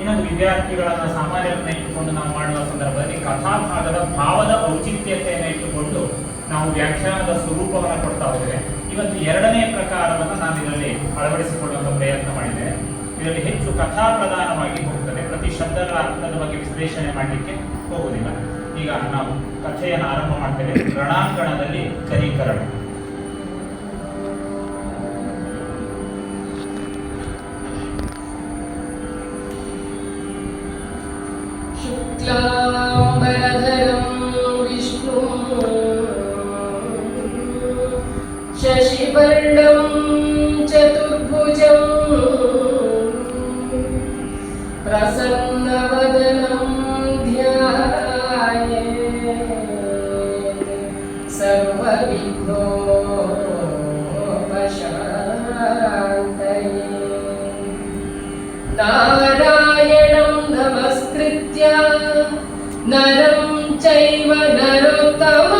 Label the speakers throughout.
Speaker 1: ಇನ್ನೊಂದು ವಿದ್ಯಾರ್ಥಿಗಳನ್ನು ಸಾಮಾನ್ಯರನ್ನ ಇಟ್ಟುಕೊಂಡು ನಾವು ಮಾಡುವ ಸಂದರ್ಭದಲ್ಲಿ ಕಥಾಭಾಗದ ಭಾವದ ಔಚಿತ್ಯತೆಯನ್ನು ಇಟ್ಟುಕೊಂಡು ನಾವು ವ್ಯಾಖ್ಯಾನದ ಸ್ವರೂಪವನ್ನು ಕೊಡ್ತಾ ಹೋದರೆ ಇವತ್ತು ಎರಡನೇ ಪ್ರಕಾರವನ್ನು ನಾನು ಇದರಲ್ಲಿ ಅಳವಡಿಸಿಕೊಳ್ಳುವಂಥ ಪ್ರಯತ್ನ ಮಾಡಿದೆ. ಇದರಲ್ಲಿ ಹೆಚ್ಚು ಕಥಾ ಪ್ರಧಾನವಾಗಿ ಪ್ರತಿ ಶಬ್ದಗಳ ಅರ್ಥದ ಬಗ್ಗೆ ವಿಶ್ಲೇಷಣೆ ಮಾಡಲಿಕ್ಕೆ ಹೋಗುವುದಿಲ್ಲ ಈಗ ನಾವು ಕಥೆಯನ್ನು ಆರಂಭ ಮಾಡ್ತೇವೆ. ರಣಾಂಗಣದಲ್ಲಿ ಕರೀಕರಣ
Speaker 2: शशिवर्णं चतुर्भुजं प्रसन्नवदनं ध्याये। सर्वविघ्नोपशान्तये। नारायणं नमस्कृत्य नरं चैव नरोत्तमम्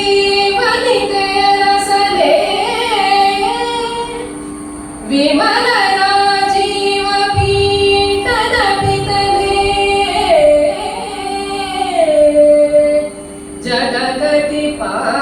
Speaker 1: pa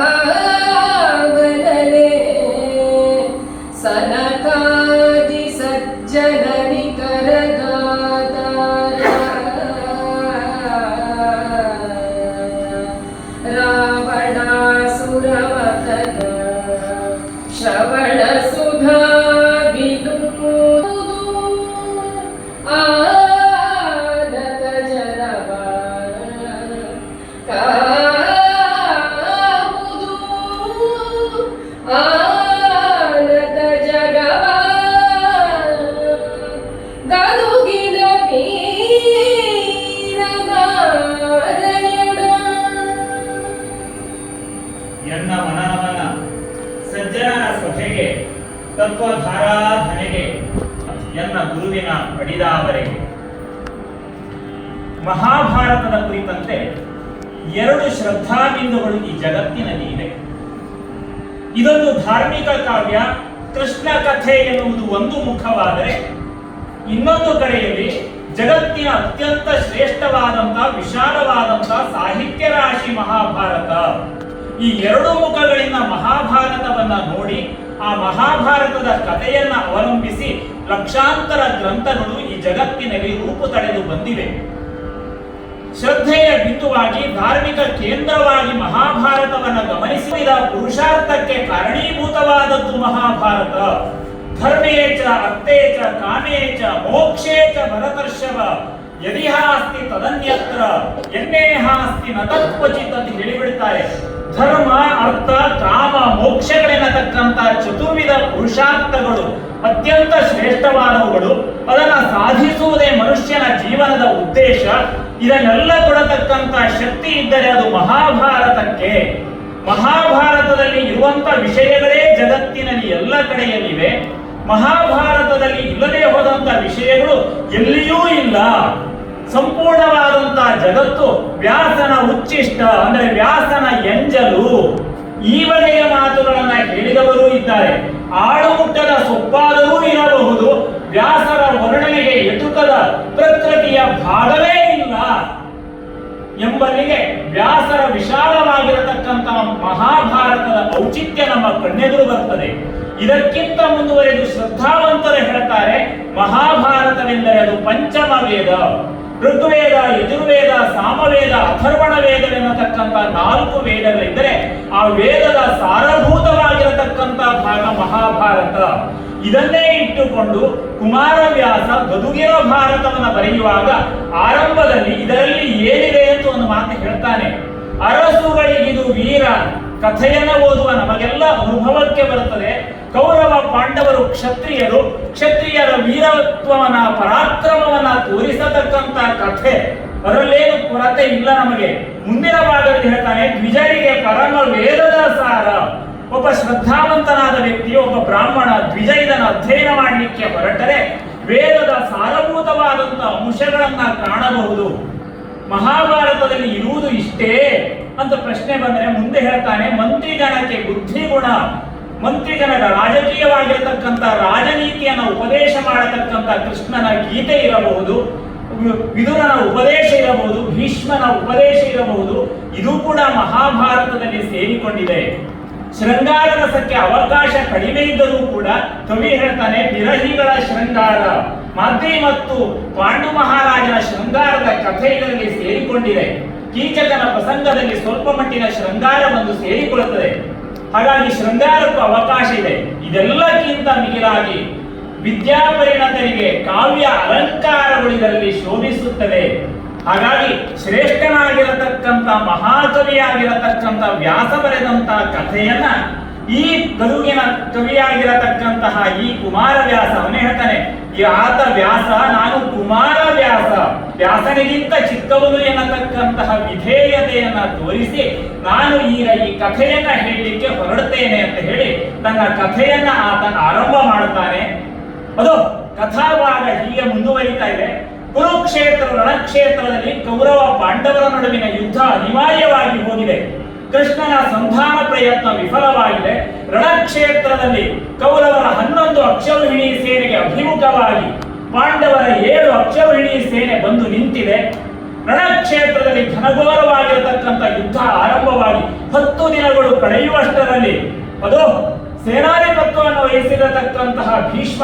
Speaker 1: ತತ್ವಧಾರಾಧನೆಗೆ ಎನ್ನ ಗುರುವಿನ ಪಡಿದಾವರೆಗೆ. ಮಹಾಭಾರತದ ಕುರಿತಂತೆ ಎರಡು ಶ್ರದ್ಧಾಬಿಂದುಗಳು ಈ ಜಗತ್ತಿನಲ್ಲಿ ಇವೆ. ಇದೊಂದು ಧಾರ್ಮಿಕ ಕಾವ್ಯ, ಕೃಷ್ಣ ಕಥೆ ಎನ್ನುವುದು ಒಂದು ಮುಖವಾದರೆ, ಇನ್ನೊಂದು ಕಡೆಯಲ್ಲಿ ಜಗತ್ತಿನ ಅತ್ಯಂತ ಶ್ರೇಷ್ಠವಾದಂತಹ ವಿಶಾಲವಾದಂತಹ ಸಾಹಿತ್ಯ ರಾಶಿ ಮಹಾಭಾರತ. ಈ ಎರಡು ಮುಖಗಳಿಂದ ಮಹಾಭಾರತವನ್ನ ನೋಡಿ ಆ ಮಹಾಭಾರತದ ಕಥೆಯನ್ನ ಅವಲಂಬಿಸಿ ಲಕ್ಷಾಂತರ ಗ್ರಂಥಗಳು ಈ ಜಗತ್ತಿನಲ್ಲಿ ರೂಪು ತಡೆದು ಬಂದಿವೆ. ಶ್ರದ್ಧೆಯ ಬಿಂದುವಾಗಿ ಧಾರ್ಮಿಕ ಕೇಂದ್ರವಾಗಿ ಮಹಾಭಾರತವನ್ನು ಗಮನಿಸಿದ ಪುರುಷಾರ್ಥಕ್ಕೆ ಕಾರಣೀಭೂತವಾದದ್ದು ಮಹಾಭಾರತ. ಧರ್ಮೇಚ ಚ ಕಾಮೇಚ ಚ, ಕಾಮೇ ಚ, ಮೋಕ್ಷೇ ಚ ಭರತರ್ಷಭ ಯದಿಹ ಅಸ್ತಿ ತದನ್ಯತ್ರ ಎನ್ನೇಹ ಅಸ್ತಿ ನ ತತ್ವಚಿತ್ ಅಂತ ಹೇಳಿಬಿಡ್ತಾರೆ. ಧರ್ಮ, ಅರ್ಥ, ಕಾಮ, ಮೋಕ್ಷಗಳೆನ್ನತಕ್ಕಂಥ ಚತುರ್ವಿಧ ಪುರುಷಾರ್ಥಗಳು ಅತ್ಯಂತ ಶ್ರೇಷ್ಠವಾದವುಗಳು. ಅದನ್ನು ಸಾಧಿಸುವುದೇ ಮನುಷ್ಯನ ಜೀವನದ ಉದ್ದೇಶ. ಇದನ್ನೆಲ್ಲ ಕೊಡತಕ್ಕಂತ ಶಕ್ತಿ ಇದ್ದರೆ ಅದು ಮಹಾಭಾರತಕ್ಕೆ. ಮಹಾಭಾರತದಲ್ಲಿ ಇರುವಂತ ವಿಷಯಗಳೇ ಜಗತ್ತಿನಲ್ಲಿ ಎಲ್ಲ ಕಡೆಯಲ್ಲಿವೆ. ಮಹಾಭಾರತದಲ್ಲಿ ಜಗತ್ತು ವ್ಯಾಸನ ಉಚ್ಚಿಷ್ಟ, ಅಂದ್ರೆ ವ್ಯಾಸನ ಎಂಜಲು. ಈ ಬಗೆಯ ಮಾತುಗಳನ್ನ ಹೇಳಿದವರು ಇದ್ದಾರೆ. ಆಡುಮುಟ್ಟದ ಸೊಪ್ಪಾದರೂ ಇರಬಹುದು, ವ್ಯಾಸರ ವರ್ಣನೆಗೆ ಎದುಕದ ಪ್ರಕೃತಿಯ ಭಾಗವೇ ಇಲ್ಲ ಎಂಬಲ್ಲಿಗೆ ವ್ಯಾಸರ ವಿಶಾಲವಾಗಿರತಕ್ಕಂತಹ ಮಹಾಭಾರತದ ಔಚಿತ್ಯ ನಮ್ಮ ಕಣ್ಣೆದುರು ಬರ್ತದೆ. ಇದಕ್ಕಿಂತ ಮುಂದುವರೆದು ಶ್ರದ್ಧಾವಂತರು ಹೇಳ್ತಾರೆ, ಮಹಾಭಾರತವೆಂದರೆ ಅದು ಪಂಚಮ ವೇದ ಋಗ್ವೇದ, ಯಜುರ್ವೇದ, ಸಾಮವೇದ ಅಥರ್ವಣ ವೇದವೆನ್ನತಕ್ಕಂಥ ನಾಲ್ಕು ವೇದಗಳಿದ್ದರೆ ಆ ವೇದದ ಸಾರಭೂತವಾಗಿರತಕ್ಕಂಥ ಭಾಗ ಮಹಾಭಾರತ. ಇದನ್ನೇ ಇಟ್ಟುಕೊಂಡು ಕುಮಾರವ್ಯಾಸ ಗದುಗಿನ ಭಾರತವನ್ನು ಬರೆಯುವಾಗ ಆರಂಭದಲ್ಲಿ ಇದರಲ್ಲಿ ಏನಿದೆ ಅಂತ ಒಂದು ಮಾತು ಹೇಳ್ತಾನೆ. ಅರಸುಗಳಿಗಿದು ವೀರ ಕಥೆಯನ್ನ ಓದುವ ನಮಗೆಲ್ಲ ಅನುಭವಕ್ಕೆ ಬರುತ್ತದೆ. ಕೌರವ ಪಾಂಡವರು ಕ್ಷತ್ರಿಯರು, ಕ್ಷತ್ರಿಯರ ವೀರತ್ವವನ್ನ, ಪರಾಕ್ರಮವನ್ನ ತೋರಿಸತಕ್ಕಂತ ಕಥೆ. ಅದರಲ್ಲೇನು ಕೊರತೆ ಇಲ್ಲ ನಮಗೆ. ಮುಂದಿನ ಭಾಗದಲ್ಲಿ ಹೇಳ್ತಾನೆ, ದ್ವಿಜರಿಗೆ ಪರಮ ವೇದದ ಸಾರ. ಒಬ್ಬ ಶ್ರದ್ಧಾವಂತನಾದ ವ್ಯಕ್ತಿ ಒಬ್ಬ ಬ್ರಾಹ್ಮಣ, ದ್ವಿಜ ಇದನ್ನು ಅಧ್ಯಯನ ಮಾಡಲಿಕ್ಕೆ ಹೊರಟರೆ. ವೇದದ ಸಾರಭೂತವಾದಂತಹ ಅಂಶಗಳನ್ನ ಕಾಣಬಹುದು. ಮಹಾಭಾರತದಲ್ಲಿ ಇರುವುದು ಇಷ್ಟೇ ಅಂತ ಪ್ರಶ್ನೆ ಬಂದರೆ ಮುಂದೆ ಹೇಳ್ತಾನೆ ಮಂತ್ರಿಗಣಕ್ಕೆ ಬುದ್ಧಿಗುಣ. ಮಂತ್ರಿಗಣದ ರಾಜಕೀಯವಾಗಿರತಕ್ಕಂಥ ರಾಜನೀತಿಯನ್ನು ಉಪದೇಶ ಮಾಡತಕ್ಕಂಥ ಕೃಷ್ಣನ ಗೀತೆ ಇರಬಹುದು ವಿದುರನ ಉಪದೇಶ ಇರಬಹುದು, ಭೀಷ್ಮನ ಉಪದೇಶ ಇರಬಹುದು, ಇದು ಕೂಡ ಮಹಾಭಾರತದಲ್ಲಿ ಸೇರಿಕೊಂಡಿದೆ. ಶೃಂಗಾರ ರಸಕ್ಕೆ ಅವಕಾಶ ಕಡಿಮೆ ಇದ್ದರೂ ಕೂಡ ಕವಿ ಹೇಳ್ತಾನೆ, ವಿರಹಿಗಳ ಶೃಂಗಾರ. ಮಾದ್ರಿ ಮತ್ತು ಪಾಂಡು ಮಹಾರಾಜನ ಶೃಂಗಾರದ ಕಥೆ ಇದರಲ್ಲಿ ಸೇರಿಕೊಂಡಿದೆ. ಕೀಚಕನ ಪ್ರಸಂಗದಲ್ಲಿ ಸ್ವಲ್ಪ ಮಟ್ಟಿನ ಶೃಂಗಾರ ಬಂದು ಸೇರಿಕೊಳ್ಳುತ್ತದೆ. ಹಾಗಾಗಿ ಶೃಂಗಾರಕ್ಕೂ ಅವಕಾಶ ಇದೆ. ಇದೆಲ್ಲಕ್ಕಿಂತ ಮಿಗಿಲಾಗಿ ವಿದ್ಯಾಪರಿಣತರಿಗೆ ಕಾವ್ಯ ಅಲಂಕಾರಗಳು ಇದರಲ್ಲಿ ಶೋಭಿಸುತ್ತದೆ ಹಾಗಾಗಿ ಶ್ರೇಷ್ಠನಾಗಿರತಕ್ಕಂಥ ಮಹಾಕವಿಯಾಗಿರತಕ್ಕಂಥ ವ್ಯಾಸ ಬರೆದಂತಹ ಕಥೆಯನ್ನ ಈ ಗದುಗಿನ ಕವಿಯಾಗಿರತಕ್ಕಂತಹ ಈ ಕುಮಾರ ವ್ಯಾಸ ಅವನೇ ಹೇಳ್ತಾನೆ, ಈ ಆತ ವ್ಯಾಸ, ನಾನು ಕುಮಾರ ವ್ಯಾಸ. ವ್ಯಾಸನಿಗಿಂತ ಚಿಕ್ಕವನು ಎನ್ನತಕ್ಕಂತಹ ವಿಧೇಯತೆಯನ್ನ ತೋರಿಸಿ ನಾನು ಈಗ ಈ ಕಥೆಯನ್ನ ಹೇಳಲಿಕ್ಕೆ ಹೊರಡುತ್ತೇನೆ ಅಂತ ಹೇಳಿ ತನ್ನ ಕಥೆಯನ್ನ ಆತ ಆರಂಭ ಮಾಡುತ್ತಾನೆ ಅದು ಕಥಾಭಾಗ ಹೀಗೆ ಮುಂದುವರಿತಾ ಇದೆ. ಕುರುಕ್ಷೇತ್ರ ರಣಕ್ಷೇತ್ರದಲ್ಲಿ ಕೌರವ ಪಾಂಡವರ ನಡುವಿನ ಯುದ್ಧ ಅನಿವಾರ್ಯವಾಗಿ ಹೋಗಿದೆ. ಕೃಷ್ಣನ ಸಂಧಾನ ಪ್ರಯತ್ನ ವಿಫಲವಾಗಿದೆ. ರಣಕ್ಷೇತ್ರದಲ್ಲಿ ಕೌರವರ ಹನ್ನೊಂದು ಅಕ್ಷೌಹಿಣಿ ಸೇನೆಗೆ ಅಭಿಮುಖವಾಗಿ ಪಾಂಡವರ ಏಳು ಅಕ್ಷೌಹಿಣಿ ಸೇನೆ ಬಂದು ನಿಂತಿದೆ. ರಣಕ್ಷೇತ್ರದಲ್ಲಿ ಘನಘೋರವಾಗಿರತಕ್ಕಂಥ ಯುದ್ಧ ಆರಂಭವಾಗಿ ಹತ್ತು ದಿನಗಳು ಕಳೆಯುವಷ್ಟರಲ್ಲಿ ಅದು ಸೇನಾಧಿಪತ್ವವನ್ನು ವಹಿಸಿರತಕ್ಕಂತಹ ಭೀಷ್ಮ